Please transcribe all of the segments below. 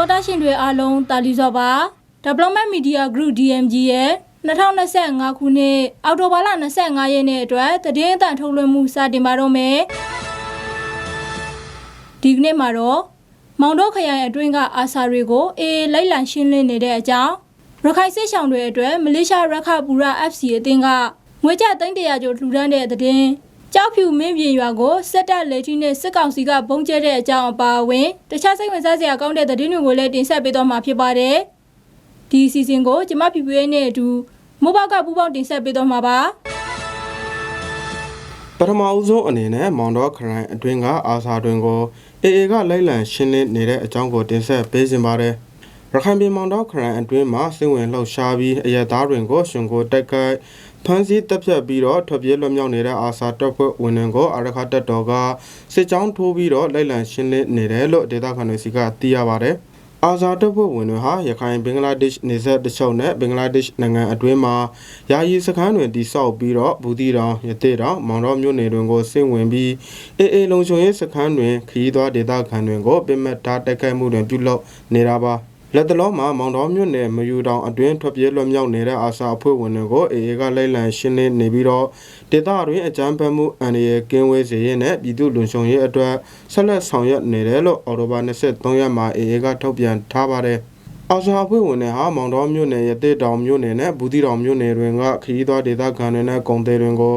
သောတာရှင်တွေအားလုံးတာလီစောပါ Development Media Group DMG ရဲ့2025ခုနှစ်အောက်တိုဘာလ25ရက်နေ့အတွက်သတင်းအသံထုတ်လွှင့်မှုစတင်ပါတော့မယ်ဒီကနေ့မှာတော့မောင်တော့ခရိုင်အတွင်းကအာဆာတွေကိုအေးလိုက်လံရှင်းလင်းနေတဲ့အကြောင်းရခိုင်စစ်ဆောင်တွေအတွက်မလေးရှားရခပူရ FC အသင်းကငွေကျသိန်းတရာကျော်လှူဒန်းတဲ့သတင်း ကြောက်ဖြူမင်းပြင်ရွာကိုစက်တက်လက်ထီနဲ့စစ်ကောင်စီကဘုံကျဲတဲ့အကြောင်းအပါအဝင်တခြားစိတ်ဝင်စားစရာကောင်းတဲ့သတင်းတွေကိုလည်းတင်ဆက်ပေးသွားမှာဖြစ်ပါတယ်ဒီအစီအစဉ်ကိုကျမပြပြရဲ့နဲ့အတူမိုးပေါက်ကပူပေါင်းတင်ဆက်ပေးသွားမှာပါပထမအဦးဆုံးအနေနဲ့မောင်တော်ခရိုင်အတွင်းကအာစာတွင်ကိုအေအေကလိုက်လံရှင်းလင်းနေတဲ့အကြောင်းကိုတင်ဆက်ပေးစဉ်ပါတယ်။ရခိုင်ပြည်မောင်တော်ခရိုင်အတွင်းမှာစိတ်ဝင်လှုပ်ရှားပြီးအရက်သားတွင်ကိုရှင်ကိုတိုက်ခိုက် ဖမ်းဆီးတပ်ဖြတ်ပြီးတော့ထွက်ပြေးလွတ်မြောက်နေတဲ့အာစာတပ်ဖွဲ့ဝင်တွေကိုအရခတ်တပ်တော်ကစစ်ကြောင်းထိုးပြီးတော့လိုက်လံရှင်းလင်းနေတယ်လို့ဒေသခံတွေစီကသိရပါတယ်။အာဇာတပ်ဖွဲ့ဝင်တွေဟာရခိုင်ဘင်္ဂလားဒေ့ရှ်နေဆက်တစ်ချုပ်နဲ့ဘင်္ဂလားဒေ့ရှ်နိုင်ငံအတွင်းမှာယာယီစခန်းတွေတိစောက်ပြီးတော့ဘူးတီတောင်ရသေးတောင်မောင်တော်မြို့နယ်တွင်ကိုဆင့်ဝင်ပြီးအေးအေးလုံခြုံရေးစခန်းတွင်ခရီးသွားဒေသခံတွေကိုပြစ်မှတ်ထားတိုက်ခိုက်မှုတွင်ပြုလုပ်နေတာပါ လက်တလုံးမှာမောင်တော်မြို့နယ်မယူတောင်အတွင်းထွက်ပြေးလွတ်မြောက်နေတဲ့အာစာအဖွဲ့ဝင်တွေကိုအေအေကလိုက်လံရှင်းလင်းနေပြီးတော့ဒေသတွင်အကြမ်းဖက်မှုအန္တရာယ်ကင်းဝေးစေရင်းနဲ့ပြည်သူ့လုံခြုံရေးအတွက်ဆက်လက်ဆောင်ရွက်နေတယ်လို့အော်တိုဘာ23ရက်မှာအေအေကထုတ်ပြန်ထားပါတယ်။အာစာအဖွဲ့ဝင်တွေဟာမောင်တော်မြို့နယ်ရသေးတောင်မြို့နယ်နဲ့ဘူးတီတောင်မြို့နယ်တွင်ကခရီးသွားဒေသခံတွေနဲ့ကုန်သည်တွေကို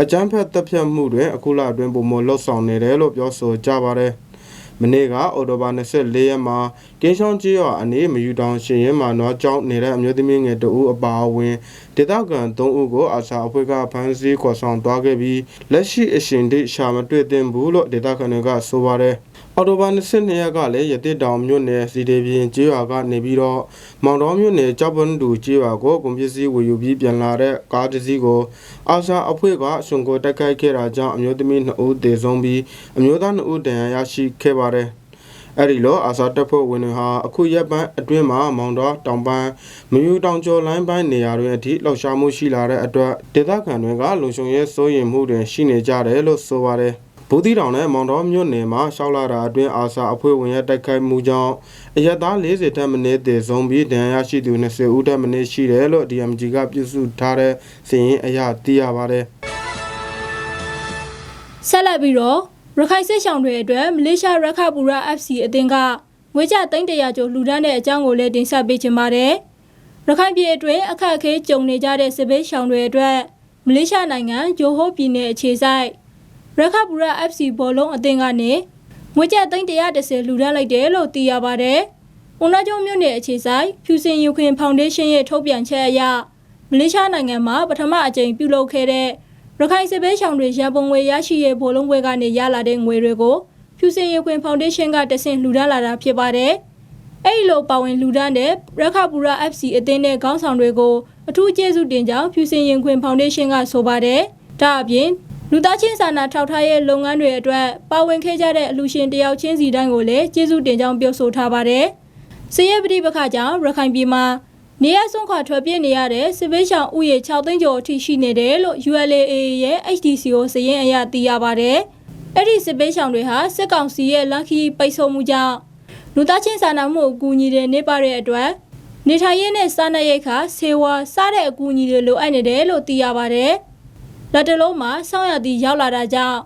အကြမ်းဖက်တပ်ဖြတ်မှုတွင်အခုလအတွင်းပုံမလှုပ်ဆောင်နေတယ်လို့ပြောဆိုကြပါတယ်။မနေ့ကအော်တိုဘာ24ရက်မှာ ကင်းချောင်းကြီးရွာအနေမယူတောင်ရှင်ရင်မှာနွားကြောင်းနေတဲ့အမျိုးသမီးငယ်တဦးအပါအဝင်ဒေသခံ3ဦးကိုအာစာအဖွဲ့ကဖမ်းဆီးခေါ်ဆောင်သွားခဲ့ပြီးလက်ရှိအရှင်တိရှာမတွေ့သင့်ဘူးလို့ဒေသခံတွေကဆိုပါတယ်အော်တိုဘာ22ရက်ကလည်းရတစ်တောင်မြို့နယ်စီဒေပြင်ကျေးရွာကနေပြီးတော့မောင်တော်မြို့နယ်ကြောက်ပွန်းတူကျေးရွာကိုကုန်ပစ္စည်းဝယ်ယူပြီးပြန်လာတဲ့ကားတစ်စီးကိုအာစာအဖွဲ့ကရှင်ကိုတက်ခိုက်ခဲ့တာကြောင့်အမျိုးသမီး2ဦးသေဆုံးပြီးအမျိုးသား2ဦးဒဏ်ရာရရှိခဲ့ပါတယ် အဲ့ဒီလိုအာစာတပ်ဖွဲ့ဝင်တွေဟာအခုရက်ပိုင်းအတွင်းမှာမောင်တော်တောင်ပိုင်းမယူတောင်ကျော်လိုင်းပိုင်းနေရာတွေအထိလှောက်ရှားမှုရှိလာတဲ့အတွက်ဒေသခံတွေကလုံခြုံရေးစိုးရိမ်မှုတွေရှိနေကြတယ်လို့ဆိုပါတယ်ဘူးတီတောင်နဲ့မောင်တော်မြို့နယ်မှာရှောက်လာတာအတွင်းအာစာအဖွဲ့ဝင်ရဲ့တိုက်ခိုက်မှုကြောင့်အရက်သား40တက်မနစ်တည်ဆုံးပြီးဒဏ်ရာရရှိသူ20ဦးတက်မနစ်ရှိတယ်လို့ DMG ကပြုစုထားတဲ့စီရင်အရသိရပါတယ်ဆက်လက်ပြီးတော့ ရခိုင်စစ်ဆောင်တွေအတွက်မလေးရှားရခပူရ FC အသင်းကငွေကျသိန်းတရာကျော်လှူဒန်းတဲ့အကြောင်းကိုလည်းတင်ဆက်ပေးချင်ပါတယ်။ရခိုင်ပြည်အတွင်းအခက်အခဲကြုံနေကြတဲ့စစ်ဘေးရှောင်တွေအတွက်မလေးရှားနိုင်ငံဂျိုဟိုးပြည်နယ်အခြေစိုက်ရခပူရ FC ဘောလုံးအသင်းကနေငွေကျသိန်း130လှူဒန်းလိုက်တယ်လို့သိရပါတယ်။ဦးနာကျုံမြို့နယ်အခြေစိုက်ဖြူစင်ယူခင်ဖောင်ဒေးရှင်းရဲ့ထုတ်ပြန်ချက်အရမလေးရှားနိုင်ငံမှာပထမအကြိမ်ပြုလုပ်ခဲ့တဲ့ ရခိုင်စစ်ဘေးရှောင်တွေရန်ပုံငွေရရှိရဲ့ဘောလုံးပွဲကနေရလာတဲ့ငွေတွေကိုဖြူစင်ရခွင်ဖောင်ဒေးရှင်းကတဆင့်လှူဒါန်းလာတာဖြစ်ပါတယ်။အဲဒီလိုပါဝင်လှူဒါန်းတဲ့ရခပူရာ FC အသင်းတဲ့ခေါင်းဆောင်တွေကိုအထူးကျေးဇူးတင်ကြောင်းဖြူစင်ရင်ခွင်ဖောင်ဒေးရှင်းကဆိုပါတယ်။ဒါအပြင်လူသားချင်းစာနာထောက်ထားရဲ့လုပ်ငန်းတွေအတွက်ပါဝင်ခဲ့ကြတဲ့အလှူရှင်တယောက်ချင်းစီတိုင်းကိုလည်းကျေးဇူးတင်ကြောင်းပြောဆိုထားပါတယ်။စည်ရပတိပခကြောင့်ရခိုင်ပြည်မှာ နေရဆုံးခွာထွက်ပြေးနေရတဲ့စစ်ဘေးရှောင်ဥယေ6သိန်းကျော်အထိရှိနေတယ်လို့ ULAA ရဲ့ HDCO စည်ရင်အရသိရပါတယ်။အဲ့ဒီစစ်ဘေးရှောင်တွေဟာစစ်ကောင်စီရဲ့လက်ခီပိတ်ဆို့မှုကြောင့်လူသားချင်းစာနာမှုအကူအညီတွေနေပါတဲ့အတွက်နေထိုင်ရေးနဲ့စားနပ်ရိက္ခာဆေးဝါးစားတဲ့အကူအညီတွေလိုအပ်နေတယ်လို့သိရပါတယ်။လက်တလုံးမှာစောင်းရသည်ရောက်လာတာကြောင့်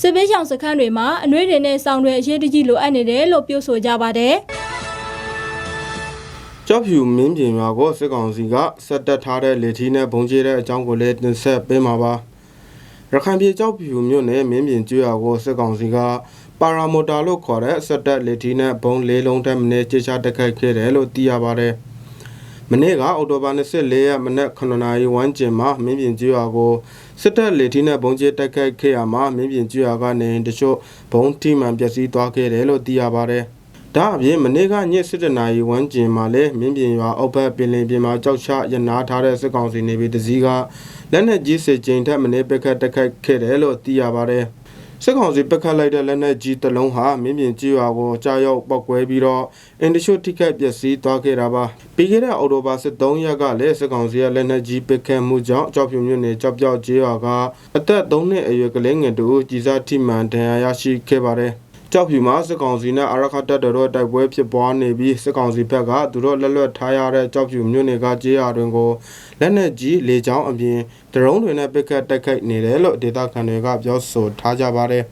စစ်ဘေးရှောင်စခန်းတွေမှာအနှွေးတွေနဲ့စောင်းတွေအရေးတကြီးလိုအပ်နေတယ်လို့ပြောဆိုကြပါတယ်။ ကြောက်ဖြူမင်းပြင်ရွာကိုစစ်ကောင်စီကဆက်တက်ထားတဲ့လေထီးနဲ့ဘုံကျဲတဲ့အကြောင်းကိုလည်းတင်ဆက်ပေးမှာပါရခိုင်ပြည်ကြောက်ဖြူမြို့နယ်မင်းပြင်ကျွော်ကိုစစ်ကောင်စီကပါရာမိုတာလို့ခေါ်တဲ့ဆက်တက်လေထီးနဲ့ဘုံလေးလုံးတက်မင်းကြေချတက်ခိုက်ခဲ့တယ်လို့သိရပါတယ်မနေ့ကအောက်တိုဘာ24ရက်မနက်9နာရီဝန်းကျင်မှာမင်းပြင်ကျွော်ကိုစစ်တပ်လေထီးနဲ့ဘုံကျဲတက်ခိုက်ခဲ့ရမှာမင်းပြင်ကျွော်ကနေတချို့ဘုံထိမှန်ပျက်စီးသွားခဲ့တယ်လို့သိရပါတယ် ဒါအပြင်မနေ့ကည7နာရီဝန်းကျင်မှာလဲမင်းပြင်ရွာအောက်ဘက်ပင်လင်ပြင်မှာကြောက်ချရနာထားတဲ့စစ်ကောင်စီနေပြည်တစည်းကလက်နက်ကြီးစစ်ကြိမ်ထက်မနေ့ပက်ခတ်တက်ခတ်ခဲ့တယ်လို့သိရပါတယ်စစ်ကောင်စီပက်ခတ်လိုက်တဲ့လက်နက်ကြီးတစ်လုံးဟာမင်းပြင်ကြီးရွာကိုကြားရောက်ပောက်ကွဲပြီးတော့အင်တရှိုထိခိုက်ပျက်စီးသွားခဲ့တာပါပြီးခဲ့တဲ့အော်တိုဘာ73ရက်ကလည်းစစ်ကောင်စီရဲ့လက်နက်ကြီးပစ်ခတ်မှုကြောင့်ကြောက်ဖြူမြို့နယ်ကြောက်ပြောက်ကျေးရွာကအသက်3နှစ်အရွယ်ကလေးငယ်တို့ကြီးစားထိမှန်ဒဏ်ရာရရှိခဲ့ပါတယ် ကြောက်ဖြူမှာစစ်ကောင်စီနဲ့အာရခတပ်တော်တို့တိုက်ပွဲဖြစ်ပွားနေပြီးစစ်ကောင်စီဘက်ကသူတို့လက်လွတ်ထားရတဲ့ကြောက်ဖြူမြို့နယ်ကကြေးရွာတွင်ကိုလက်နက်ကြီးလေကြောင်းအပြင်ဒရုန်းတွေနဲ့ပစ်ခတ်တိုက်ခိုက်နေတယ်လို့ဒေသခံတွေကပြောဆိုထားကြပါတယ်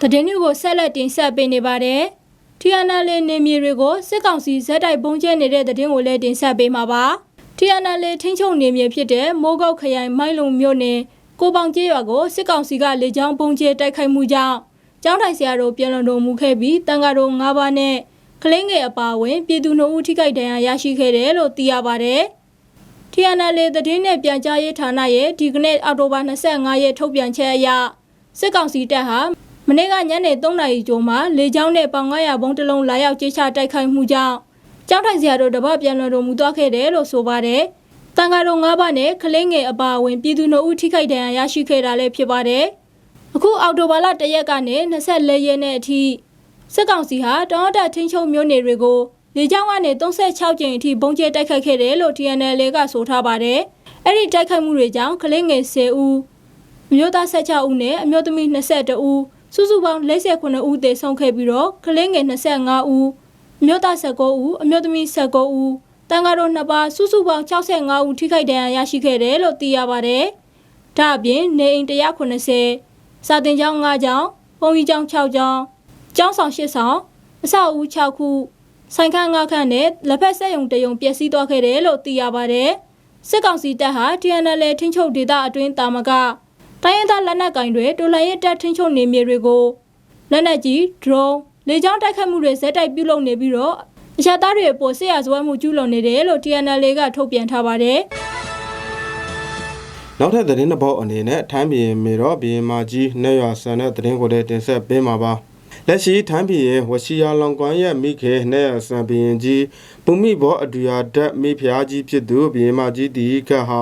သတင်းတွေကိုဆက်လက်တင်ဆက်ပေးနေပါတယ်။ TNL နေမြေတွေကိုစစ်ကောင်စီဇက်တိုက်ပုံကျဲနေတဲ့သတင်းကိုလည်းတင်ဆက်ပေးမှာပါ။ TNL ထိန်းချုပ်နေမြေဖြစ်တဲ့မိုးကုတ်ခရိုင်မိုင်းလုံမြို့နယ် ကိုပေါင်ကျေးရွာကိုစစ်ကောင်စီကလေကြောင်းပုံကျဲတိုက်ခိုက်မှုကြောင့်ကျောင်းထိုင်ဆရာတို့ပြန်လည်တော်မူခဲ့ပြီးတန်ဃာတော်၅ပါးနဲ့ကလင်းငယ်အပါအဝင်ပြည်သူနှုတ်ဦးထိခိုက်ဒဏ်ရာရရှိခဲ့တယ်လို့သိရပါတယ်။ TNL သတင်းနဲ့ပြန်ကြားရေးဌာနရဲ့ဒီကနေ့အောက်တိုဘာ25ရက်ထုတ်ပြန်ချက်အရစစ်ကောင်စီတပ်ဟာမနေ့ကညနေ3နာရီကျော်မှာလေကြောင်းနဲ့ပေါင်900ဘုံတစ်လုံးလာရောက်ကြေချတိုက်ခိုက်မှုကြောင့်ကြောက်ထိုင်စရာတို့တပတ်ပြန်လွန်တော်မူသွားခဲ့တယ်လို့ဆိုပါတယ်။ တန်ဃာတော်၅ပါးနဲ့ကလင်းငယ်အပါအဝင်ပြည်သူနှုတ်ဦးထိခိုက်ဒဏ်ရာရရှိခဲ့တာလည်းဖြစ်ပါတယ်။အခုအောက်တိုဘာလ1ရက်ကနေ24ရက်နေ့အထိစစ်ကောင်စီဟာတောင်းတထင်းချုံမျိုးနယ်တွေကိုလေကြောင်းကနေ36ကြိမ်အထိဘုံကျဲတိုက်ခိုက်ခဲ့တယ်လို့ TNL ကဆိုထားပါတယ်။အဲ့ဒီတိုက်ခိုက်မှုတွေကြောင့်ကလင်းငယ်10ဦးအမျိုးသား16ဦးနဲ့အမျိုးသမီး22ဦးစုစုပေါင်း49ဦးသေဆုံးခဲ့ပြီးတော့ကလေးငယ်25ဦးအမျိုးသား19ဦးအမျိုးသမီး19ဦး တန်ဃာတော်နှစ်ပါးစုစုပေါင်း65ဦးထိခိုက်ဒဏ်ရာရရှိခဲ့တယ်လို့သိရပါတယ်။ဒါအပြင်နေအိမ်190စာတင်ကျောင်း5ကျောင်းဘုံကြီးကျောင်း6ကျောင်းကျောင်းဆောင်8ဆောင်အဆောက်အဦ6ခုဆိုင်ခန်း5ခန်းနဲ့လက်ဖက်ဆက်ယုံတယုံပျက်စီးသွားခဲ့တယ်လို့သိရပါတယ်။စစ်ကောင်စီတပ်ဟာ TNL ထင်းချုပ်ဒေသအတွင်းတာမကတိုင်းရင်းသားလက်နက်ကင်တွေတော်လှန်ရေးတပ်ထင်းချုပ်နေမြေတွေကိုလက်နက်ကြီး drone လေကြောင်းတိုက်ခတ်မှုတွေဇက်တိုက်ပြုလုပ်နေပြီးတော့ အရသားတွေအပေါ်ဆရာဇဝတ်မှုကျူးလွန်နေတယ်လို့ TNL ကထုတ်ပြန်ထားပါတယ်နောက်ထပ်သတင်းတစ်ပုဒ်အနေနဲ့ထိုင်းပြည်မြေတော်ဘီရင်မာကြီးနေရွာဆန်တဲ့သတင်းကိုလည်းတင်ဆက်ပေးမှာပါလက်ရှိထိုင်းပြည်ရင်ဝရှိယာလောင်ကွမ်းရဲ့မိခေနေရွာဆန်ဘီရင်ကြီးပုမိဘောအဒူယာဒတ်မိဖျားကြီးဖြစ်သူဘီရင်မာကြီးတီခတ်ဟာ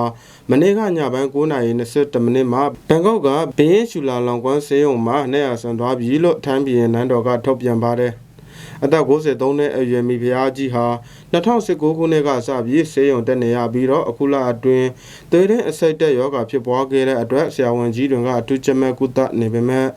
မနေ့ကညပိုင်း9:22မိနစ်မှာဘန်ကောက်ကဘင်းရှူလာလောင်ကွမ်းဆေးရုံမှာနေရွာဆန်သွားပြီလို့ထိုင်းပြည်ရင်နန်းတော်ကထုတ်ပြန်ပါတယ် အသက်53နှစ်အရွယ်မိဖုရားကြီးဟာ2019ခုနှစ်ကစပြီးဆေးရုံတက်နေရပြီးတော့အခုလအတွင်းသွေးတဲ့အဆိပ်တက်ယောဂဖြစ်ပွားခဲ့တဲ့အတွက်ဆရာဝန်ကြီးတွေကအထူးချက်မဲ့ကုသနေပေမဲ့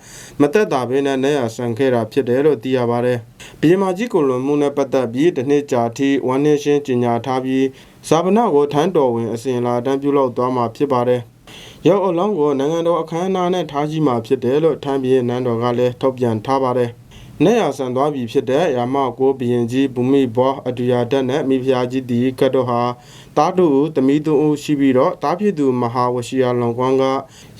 မသက်သာဘဲနဲ့နေရဆန်ခဲ့တာဖြစ်တယ်လို့သိရပါတယ်။ပြည်မာကြီးကိုလွန်မှုနဲ့ပတ်သက်ပြီးတစ်နှစ်ကြာထိဝန်နေရှင်းကြေညာထားပြီးဇာပနာကိုထမ်းတော်ဝင်အစဉ်လာတန်းပြုလုပ်သွားမှာဖြစ်ပါတယ်။ရောက်အလောင်းကိုနိုင်ငံတော်အခမ်းအနားနဲ့ထားကြီးမှာဖြစ်တယ်လို့ထမ်းပြည်နန်းတော်ကလည်းထုတ်ပြန်ထားပါတယ်။ နေရဆန်သွားပြီဖြစ်တဲ့ရာမကိုဘရင်ကြီးဘူမိဘောအတူယာတက်နဲ့မိဖုရားကြီးတီကတ်တော့ဟာတားတူတမီတူဦးရှိပြီးတော့တားဖြစ်သူမဟာဝရှိယာလွန်ကွမ်းက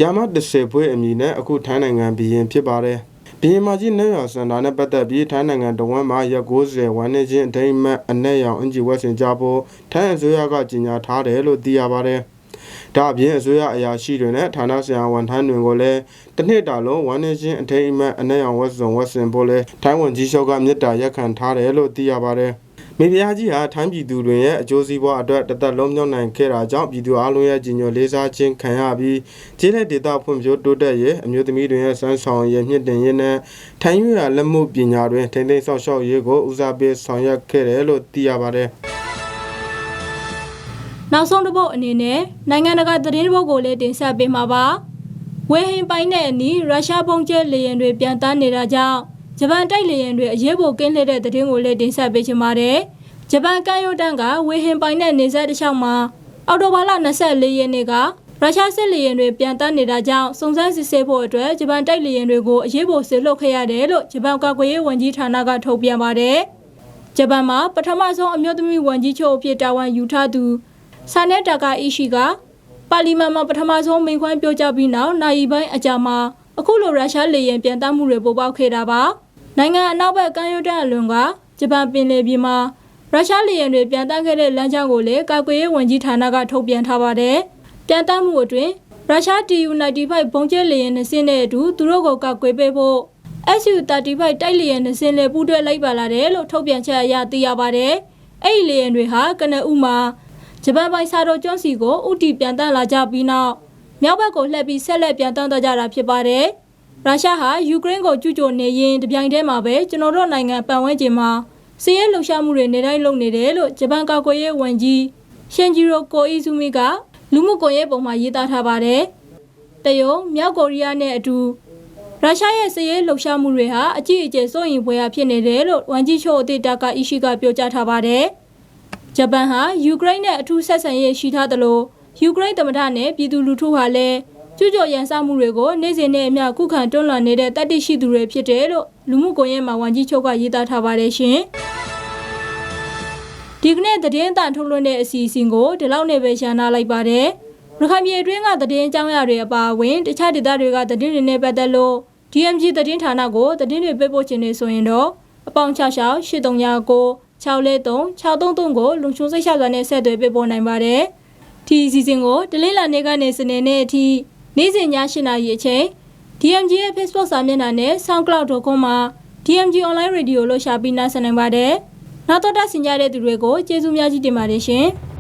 ရာမ30ဖွဲအမည်နဲ့အခုထိုင်းနိုင်ငံဘရင်ဖြစ်ပါတယ်ဘီယမာကြီးနေရစန္ဒာနဲ့ပတ်သက်ပြီးထိုင်းနိုင်ငံတဝန်းမှာရက်90ဝန်းနေချင်းအထိမ်းအမှတ်အ내ရောင်အင်ဂျီဝက်စင်ကြဖို့ထိုင်းအစိုးရကကြေညာထားတယ်လို့သိရပါတယ်။ ဒါအပြင်အစိုးရအရာရှိတွေနဲ့ဌာနဆိုင်ရာဝန်ထမ်းတွေကိုလည်းတစ်နှစ်တာလုံးဝမ်းနေချင်းအထိမ်းအမှတ်အ내ရောင်ဝက်စုံဝက်စင်ဖို့လဲထိုင်းဝန်ကြီးချုပ်ကမြစ်တာရက်ခံထားတယ်လို့သိရပါတယ်။မိဖုရားကြီးဟာထိုင်းပြည်သူတွေရဲ့အကျိုးစီးပွားအတွက်တသက်လုံးမြောက်နိုင်ခဲ့တာကြောင့်ပြည်သူအလုံးရဲ့ကြီးညိုလေးစားခြင်းခံရပြီးကျေးလက်ဒေသဖွံ့ဖြိုးတိုးတက်ရေးအမျိုးသမီးတွေရဲ့စမ်းဆောင်ရည်မြင့်တင်ရေးနဲ့ထိုင်းရွာလက်မှုပညာတွင်ထိန်းသိမ်းဆောင်ရှောက်ရေးကိုဦးစားပေးဆောင်ရွက်ခဲ့တယ်လို့သိရပါတယ်။။ နောက်ဆုံးတစ်ပုတ်အနေနဲ့နိုင်ငံတကာသတင်းတစ်ပုတ်ကိုလည်းတင်ဆက်ပေးမှာပါ။ဝေဟင်ပိုင်းနဲ့အနီးရုရှားပုံကျဲလေယာဉ်တွေပြန်တန်းနေတာကြောင့်ဂျပန်တိုက်လေယာဉ်တွေအရေးပေါ်ကင်းလှည့်တဲ့သတင်းကိုလည်းတင်ဆက်ပေးချင်ပါတယ်။ဂျပန်ကမ်းရိုးတန်းကဝေဟင်ပိုင်းနဲ့နေဆက်တစ်လျှောက်မှာအော်တိုဘာလ24ရက်နေ့ကရုရှားစစ်လေယာဉ်တွေပြန်တန်းနေတာကြောင့်စုံစမ်းစစ်ဆေးဖို့အတွက်ဂျပန်တိုက်လေယာဉ်တွေကိုအရေးပေါ်ဆေလွတ်ခဲ့ရတယ်လို့ဂျပန်ကာကွယ်ရေးဝန်ကြီးဌာနကထုတ်ပြန်ပါတယ်။ဂျပန်မှာပထမဆုံးအမျိုးသမီးဝန်ကြီးချုပ်အဖြစ်တာဝန်ယူထားသူ ဆာနဲတာကာအီရှိကပါလီမန်မှာပထမဆုံးမိန့်ခွန်းပြောကြားပြီးနောက်နိုင်ပိုင်းအကြာမှာအခုလိုရုရှားလေယာဉ်ပြန်တမ်းမှုတွေပေါ်ပေါက်ခဲ့တာပါနိုင်ငံအနောက်ဘက်ကမ်းရိုးတန်းအလွန်ကဂျပန်ပင်လယ်ပြင်မှာရုရှားလေယာဉ်တွေပြန်တမ်းခဲ့တဲ့လမ်းကြောင်းကိုလည်းကာကွယ်ရေးဝန်ကြီးဌာနကထုတ်ပြန်ထားပါတယ်ပြန်တမ်းမှုအတွင်းရုရှား TU-95 ဘုံကျဲလေယာဉ်နှစ်စင်းနဲ့အတူသူတို့ကိုကာကွယ်ပေးဖို့ SU-35 တိုက်လေယာဉ်နှစ်စင်းလည်းပူးတွဲလိုက်ပါလာတယ်လို့ထုတ်ပြန်ချက်အရသိရပါတယ်အဲ့ဒီလေယာဉ်တွေဟာကနအူမှာ ဂျပန်ပိုင်စာတော်ကျွန်းစီကိုဥတီပြန်တန်းလာကြပြီးနောက်မြောက်ဘက်ကိုလှည့်ပြီးဆက်လက်ပြန်တန်းသွားကြတာဖြစ်ပါတယ်။ရုရှားဟာယူကရိန်းကိုကျူးကျော်နေရင်တပြိုင်တည်းမှာပဲကျွန်တော်တို့နိုင်ငံပတ်ဝန်းကျင်မှာစီးရဲလှုပ်ရှားမှုတွေနေတိုင်းလုပ်နေတယ်လို့ဂျပန်ကာကွယ်ရေးဝန်ကြီးရှင်ဂျီရိုကိုအီဇူမီကလူမှုကွန်ရက်ပေါ်မှာရေးသားထားပါတယ်။တရုတ်မြောက်ကိုရီးယားနဲ့အတူရရုရှားရဲ့စစ်ရေးလှုပ်ရှားမှုတွေဟာအကြီးအကျယ်စိုးရိမ်ဖွယ်ရာဖြစ်နေတယ်လို့ဝန်ကြီးချုပ်အသစ်တာကာအီရှိကပြောကြားထားပါတယ်။ ဂျပန်ဟာယူကရိန်းနဲ့အထူးဆက်ဆံရေးရှိထားသလိုယူကရိန်းသမ္မတနဲ့ပြည်သူလူထုဟာလည်းကျူးကျော်ရန်စမှုတွေကိုနေ့စဉ်နဲ့အမျှခုခံတွန်းလှန်နေတဲ့တတ်သိရှိသူတွေဖြစ်တယ်လို့လူမှုကွန်ရက်မှာဝန်ကြီးချုပ်ကရေးသားထားပါတယ်ရှင်။ဒီကနေ့သတင်းအတန်ထုတ်လွှင့်တဲ့အစီအစဉ်ကိုဒီလောက်နဲ့ပဲရှာနာလိုက်ပါတယ်။ရခိုင်ပြည်အတွင်းကသတင်းအကြောင်းအရာတွေအပါအဝင်တခြားဒေသတွေကသတင်းတွေနဲ့ပတ်သက်လို့ DMG သတင်းဌာနကိုသတင်းတွေပေးပို့ခြင်းနေဆိုရင်တော့အပေါင်း66 8339 643 633ကိုလုံချုံစိတ်ချစွာနဲ့ဆက်သွယ်ပေးပို့နိုင်ပါတယ်။ဒီအစီအစဉ်ကိုတလင်းလာနေကနေစနေနေ့အထိနေ့စဉ်ည8:00နာရီအချိန် DMG ရဲ့ Facebook စာမျက်နှာနဲ့ soundcloud.com မှာ DMG online radio လို့ရှာပြီးနားဆင်နိုင်ပါတယ်။နောက်တော့တက်ဆင်ကြတဲ့သူတွေကိုကျေးဇူးများကြီးတင်ပါတယ်ရှင်။